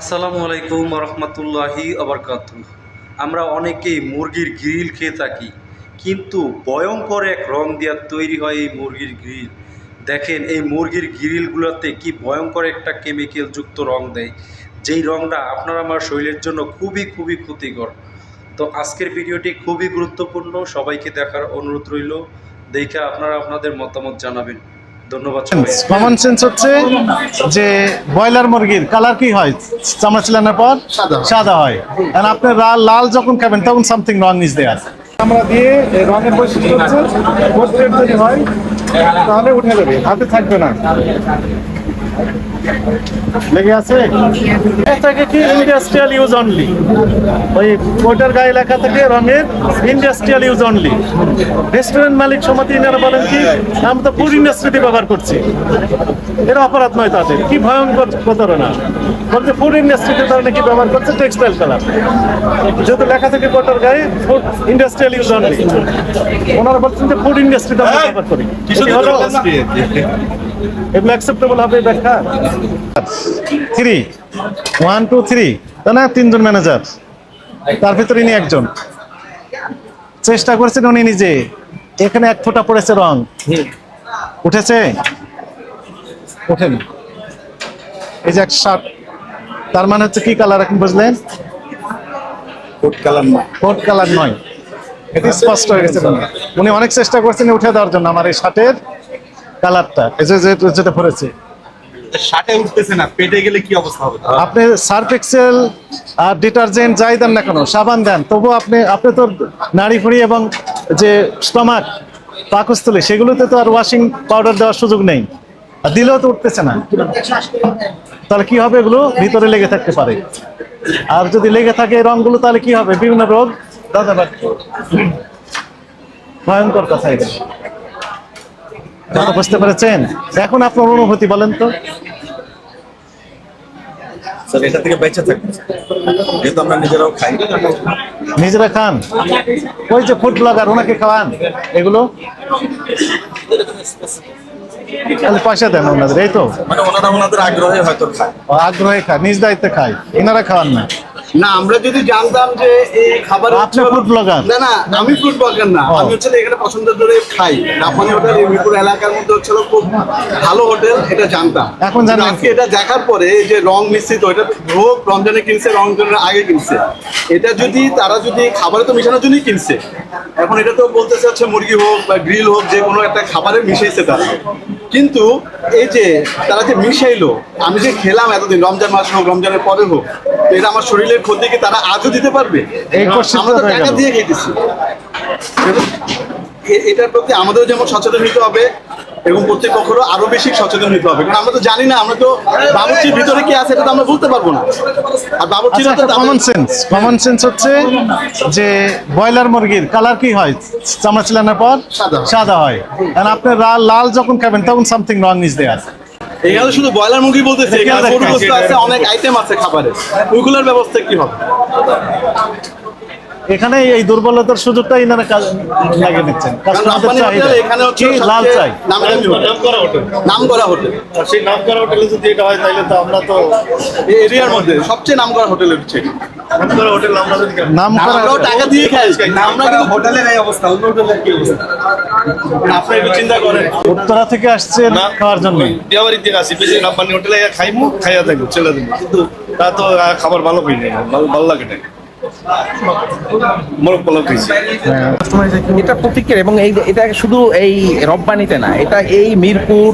আসসালামু আলাইকুম রহমতুল্লাহি আবরকাত আমরা অনেকেই মুরগির গ্রিল খেয়ে থাকি, কিন্তু ভয়ঙ্কর এক রং দেওয়া তৈরি হয় এই মুরগির গ্রিল। দেখেন, এই মুরগির গ্রিলগুলোতে কি ভয়ঙ্কর একটা কেমিক্যাল যুক্ত রং দেয়। যেই রংটা আপনার আমার শরীরের জন্য খুবই খুবই ক্ষতিকর। তো আজকের ভিডিওটি খুবই গুরুত্বপূর্ণ। সবাইকে দেখার অনুরোধ রইল। দেখে আপনারা আপনাদের মতামত জানাবেন। ধন্যবাদ কমন সেন্স হচ্ছে যে ব্রয়লার মুরগির কালার কি হয়? চামড়া চিলানোর পর সাদা হয়। আর আপনি লাল লাল যখন খাবেন তখন সামথিং রং ইজ দেয়ার আমরা দিয়ে রঙের বৈশিষ্ট্য হচ্ছে যদি হয় তাহলে উঠে যাবে হাতে থাকবে না। লেগে আছে? এটাকে কি ইন্ডাস্ট্রিয়াল ইউজ অনলি ওই কোটার গায়ে লেখা থাকে রঙের ইন্ডাস্ট্রিয়াল ইউজ অনলি রেস্টুরেন্ট মালিক সমিতি এনারা বলেন কি আমরা তো ফুড ইন্ডাস্ট্রিতে ব্যবহার করছি। এর অপরাধ নয় তাদের। কি ভয়ঙ্কর প্রতারণা। বলতে ফুড ইন্ডাস্ট্রিতে তারা নাকি ব্যবহার করছে টেক্সটাইল কালার যেহেতু লেখা থাকে কোটার গায়ে ফুড ইন্ডাস্ট্রিয়াল ইউজ অনলি ওনারা বলছেন যে ফুড ইন্ডাস্ট্রিতে আমরা ব্যবহার করি। এগুলো অ্যাকসেপ্টেবল হবে ব্যাখ্যা? থ্রি ওয়ান টু থ্রি তাই না তিনজন ম্যানেজার তার ভিতরে ইনি একজন। চেষ্টা করছেন উনি নিজে। এখানে এক ফোঁটা পড়েছে রং। উঠেছে? ওঠেনি। এই যে এক শার্ট তার মানে হচ্ছে কি কালার এখন বুঝলেন? কোট কালার না কোট কালার নয়। এটি স্পষ্ট হয়ে গেছে উনি অনেক চেষ্টা করছেন উঠে দেওয়ার জন্য আমার এই শার্টের কালারটা এই যে- যেটা পড়েছে। শার্টে উঠতেছে না, পেটে গেলে কি অবস্থা হবে? আপনি সার্ফ এক্সেল আর ডিটারজেন্ট যাই দেন না কেন, সাবান দেন। তবু আপনি আপনি তো নাড়ি ফুড়ি এবং যে স্টমাক, পাকস্থলী, সেগুলোতে তো আর ওয়াশিং পাউডার দেওয়ার সুযোগ নেই। আর দিলেও তো উঠতেছে না। তাহলে কি হবে এগুলো? ভিতরে লেগে থাকতে পারে। আর যদি লেগে থাকে রঙগুলো, তাহলে কি হবে? বিভিন্ন রোগ। দাদা ভয়ঙ্কর কথা এটা কথা বুঝতে পেরেছেন? এখন আপনার অনুভূতি বলেন তো। এটা থেকে বেঁচে থাকবে যেহেতু আমরা নিজেরাও খাই। নিজেরা খান? ওই যে ফুড ব্লগার ওনাকে খাওয়ান? এগুলো? তাহলে পয়সা দেন ওনাদের এই তো? মানে ওনারা ওনাদের আগ্রহে হয়তো খায়। আগ্রহে খায় নিজ দায়িত্বে খায়। এনারা খাওয়ান না। না আমরা যদি জানতাম যে এই খাবার আপনি food blogger? না না আমি ফুড ব্লগার না। আমি হচ্ছে এখানে পছন্দ করে খাই। জাপানি হোটেল এই মিরপুর এলাকার মধ্যে হচ্ছে খুব ভালো হোটেল এটা জানতাম। এখন জানেন আজকে এটা দেখার পরে যে রং মিশ্রিত এটা হোক রমজানে কিনছে রমজানের আগে কিনছে। এটা যদি তারা যদি খাবারে তো মিশানোর জন্যই কিনছে। এখন এটা তো বলতে চাচ্ছে মুরগি হোক বা গ্রিল হোক যে কোনো একটা খাবারে মিশাইছে তারা। কিন্তু এই যে তারা যে মিশাইলো আমি যে খেলাম এতদিন রমজান মাস হোক রমজানের পরে হোক এটা আমার শরীরের ক্ষতি কি তারা আজও দিতে পারবে? আমরা তো টাকা দিয়ে খেতেছি এটার প্রতি আমাদেরও যেমন সচেতন হতে হবে এবং কর্তৃপক্ষেরও আরও বেশি সচেতন হতে হবে। কারণ আমরা তো জানি না আমরা তো বাবুর্চির ভিতরে কি আছে এটা তো আমরা বলতে পারব না। আর বাবুর্চিরা তো কমন সেন্স কমন সেন্স হচ্ছে যে ব্রয়লার মুরগির কালার কি হয়? চামড়া চিলানোর পর সাদা। হয়। আর আপনি লাল লাল যখন খাবেন তখন সামথিং রং ইজ দেয়ার এখানে শুধু ব্রয়লার মুরগি বলতেছে আছে অনেক আইটেম আছে খাবারে। ওইগুলোর ব্যবস্থা কি হবে? এখানে এই দুর্বলতার সুযোগটা ইনারা কাজ- লাগিয়ে নিচ্ছেন কাস্টমারদের চাহিদা। এখানে হচ্ছে কি লাল চাই। নামি দামি হোটেল। নাম করা হোটেল। সেই নাম করা হোটেলে যদি এটা হয় তাহলে তো আমরা তো এরিয়ার মধ্যে সবচেয়ে নাম করা হোটেল হচ্ছে নাম করা হোটেল আমরা যদি নাম করা আমরাও টাকা দিয়ে খাই আমরা কিন্তু হোটেলের এই অবস্থা অন্য হোটেলের কি অবস্থা? আপনি একটু চিন্তা করেন। উত্তরা থেকে আসছেন খাওয়ার জন্য। বিয়াবাড়ি থেকে আসি বেশি রাব্বানি হোটেলে খাইমু খাইয়া থাকব ছেলে দেবো কিন্তু তা তো খাবার ভালো পাই ভালো ভালো লাগে না এটা প্রতীকের এবং এই এটা শুধু এই রব্বানিতে না এটা এই মিরপুর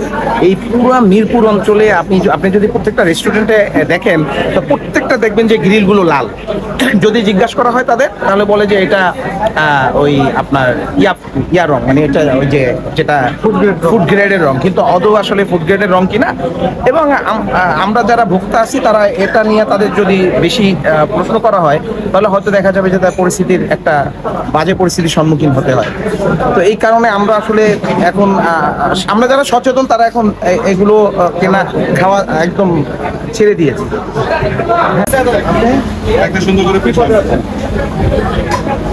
এই পুরো মিরপুর অঞ্চলে আপনি আপনি যদি প্রত্যেকটা রেস্টুরেন্টে দেখেন তো প্রত্যেকটা দেখবেন যে গ্রিলগুলো লাল। যদি জিজ্ঞাসা করা হয় তাদের তাহলে বলে যে এটা ওই আপনার ইয়া ইয়া রং মানে এটা ওই যে যেটা ফুড গ্রেডের রং। কিন্তু অদৌ আসলে ফুড গ্রেডের রং কিনা? এবং আমরা যারা ভোক্তা আছি তারা এটা নিয়ে তাদের যদি বেশি প্রশ্ন করা হয় তাহলে হয়তো দেখা যাবে যে তার পরিস্থিতির একটা বাজে পরিস্থিতির সম্মুখীন হতে হয়। তো এই কারণে আমরা আসলে এখন আমরা যারা সচেতন তারা এখন এগুলো কেনা খাওয়া একদম ছেড়ে দিয়েছে। একটা সুন্দর করে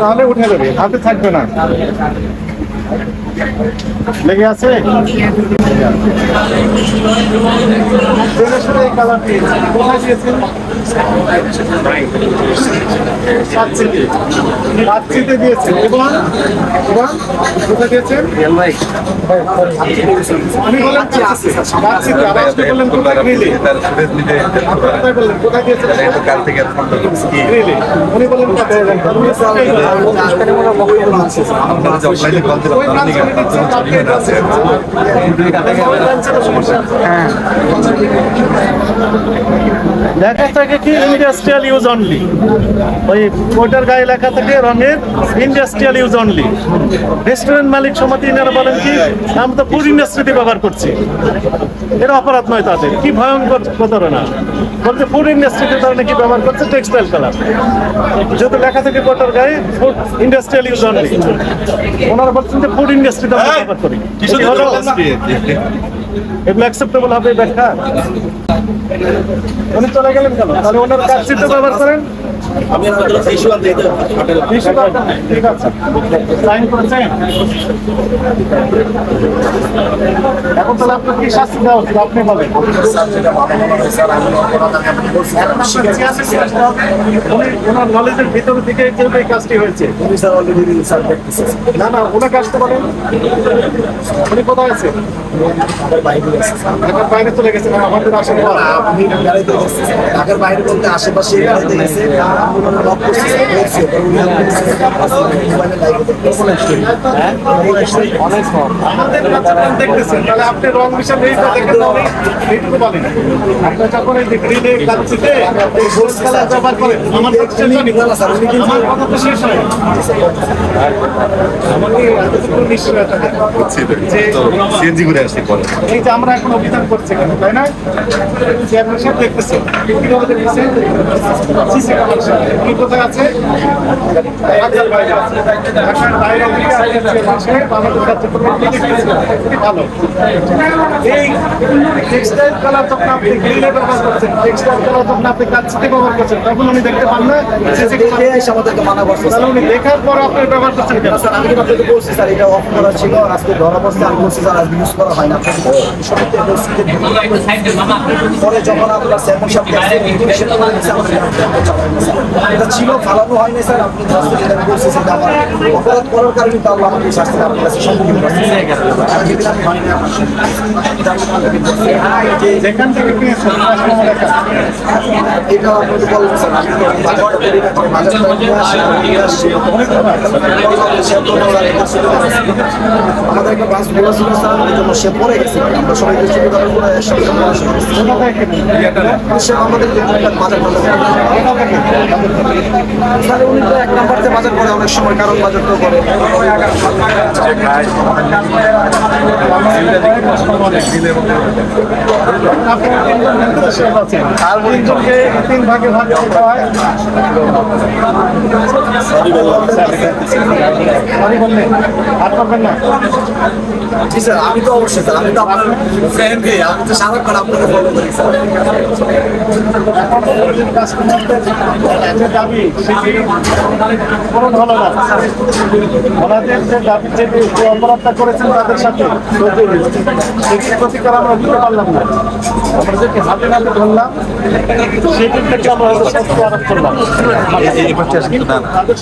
তাহলে উঠে দেবে হাতে থাকবে না। লেগে আছে? এই কালার কোথায় দিয়েছেন? কাচ্চিতে দিয়েছেন। এবং কোথায় দিয়েছেন? আমি বললাম বললেন কোথায়? গ্রিলে আপনি ওই থাকে কি ইন্ডাস্ট্রিয়াল ইউজ অনলি ওই ওটার গায়ে লেখা থাকে রঙের ইন্ডাস্ট্রিয়াল ইউজ অনলি রেস্টুরেন্ট মালিক সমিতি এনারা বলেন কি আমরা তো ফুড ইন্ডাস্ট্রিতে ব্যবহার করছি। এটা অপরাধ নয় তাদের। কি ভয়ঙ্কর প্রতারণা। বলছে ফুড ইন্ডাস্ট্রিতে তারা নাকি ব্যবহার করছে টেক্সটাইল কালার যেহেতু লেখা থাকে কোটার গায়ে ফুড ইন্ডাস্ট্রিয়াল ইউজ অনলি ওনারা বলছেন যে ফুড ইন্ডাস্ট্রিতে আমরা ব্যবহার করি। এগুলো অ্যাকসেপ্টেবল হবে ব্যাখ্যা? উনি চলে গেলেন কেন? তাহলে ওনার কাজ সিদ্ধ ব্যবহার করেন? Issue দরকার নেই, ঠিক আছে। সাইন করেছেন? এখন তাহলে আপনার কি শাস্তি দেওয়া উচিত? আপনি বলেন। ওনার নলেজের ভিতর থেকে কেউ এই কাজটি হয়েছে। না না ওনাকে আসতে বলেন। উনি কোথায় আছে? ঢাকার বাইরে চলে গেছেন আমাদের ঢাকার বাইরে বলতে আশেপাশে গেছে। এই যে আমার এখন অভিযান করছি কেন তাই না চেয়ারম্যান কি কোথায় আছে? ঢাকার বাইরে আছে ঢাকার বাইরে থেকে আপনার চেয়ারম্যান সাহেব আমাদের কার্যক্রম ভালো। এই টেক্সটাইল কালার যখন আপনি গ্রিলে ব্যবহার করছেন। টেক্সটাইল কালার যখন আপনি কাচ্ছিতে ব্যবহার করছেন? তখন উনি দেখতে পান না? আমাদেরকে মানা করছে। তাহলে উনি দেখার পর আপনি ব্যবহার করছেন কেন? স্যার আমি কিন্তু আপনাকে বলছি স্যার এটা অফ করা ছিল। আজকে ধরা পড়ছে আমি বলছি স্যার আজকে ইউজ করা হয় না। পরে যখন আপনার স্যামন এটা ছিল ফালানো হয়নি স্যার আপনি জাস্ট যেটা আমি সেটা আমার অপরাধ করার কারণে তো আল্লাহ আমাকে শাস্তি আপনার কাছে সম্মুখীন করছে এটা আপনাকে বললাম স্যার আমি তো আমাদের একটা বাস বলা ছিল স্যার এই জন্য সে পড়ে গেছে। আমরা সবাই করছি কোথা থেকে? সে আমাদের বাজার স্যার উনি তো এক নাম্বারতে বাজার করে অনেক সময় কারণ বাজার তো করে। আর তিনজনকে তিন ভাগে ভাগ করতে হয়। সরি বললেন আর করবেন না? জি স্যার আমি তো অবশ্যই স্যার আমি তো আপনার ফ্রেন্ড আমি তো সারাক্ষণ আপনাকে ফলো করি স্যার। যে যে দাবি যে যে অপরাধটা করেছেন তাদের সাথে প্রতিকার আমরা দিতে পারলাম না আমরা যে হাতে হাতে ধরলাম সেটির থেকে আমরা শাস্তি আরোপ করলাম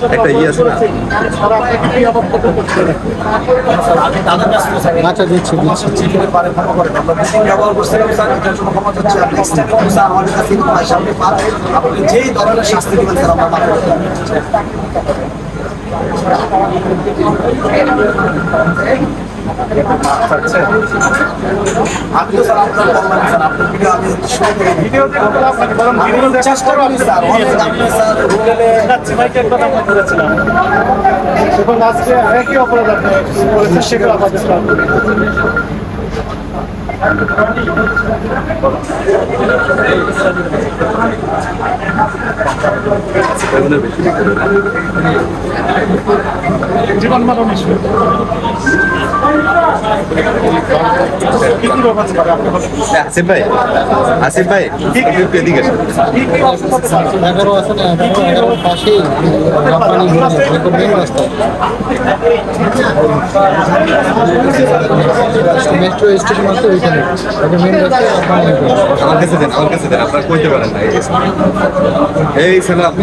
একটা ইয়ে আছে আচ্ছা দিচ্ছি দিচ্ছি যেই ধরনের শাস্তি দিবেন স্যার আমরা স্যার আপনার স্যার আপনার ভিডিও আমি শুরু করে ভিডিওতে আপনাকে বরং ভিডিও চেষ্টা করি স্যার অনেক আপনি স্যার হোটেলে ভাইকে কথা আমরা করেছিলাম এবং আজকে একই অপরাধ আপনি করেছেন সেগুলো। জীবন মানব আসিফ ভাই আসিফ ভাই একটু এদিকে? এগারো আছে না এগারো এগারোর পাশেই রাব্বানি মেন রাস্তা মেট্রো স্টেশন আছে ওইখানে। মেন আমার কাছে দেন আমার কাছে দেন আপনারা কইতে পারেন না। এই ছেলে আপনি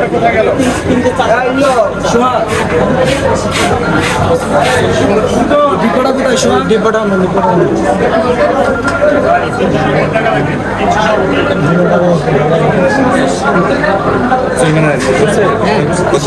কোথায় গেল ডিপোটা কোথায় শোনা ডিপোটা না ডিপোটা না কত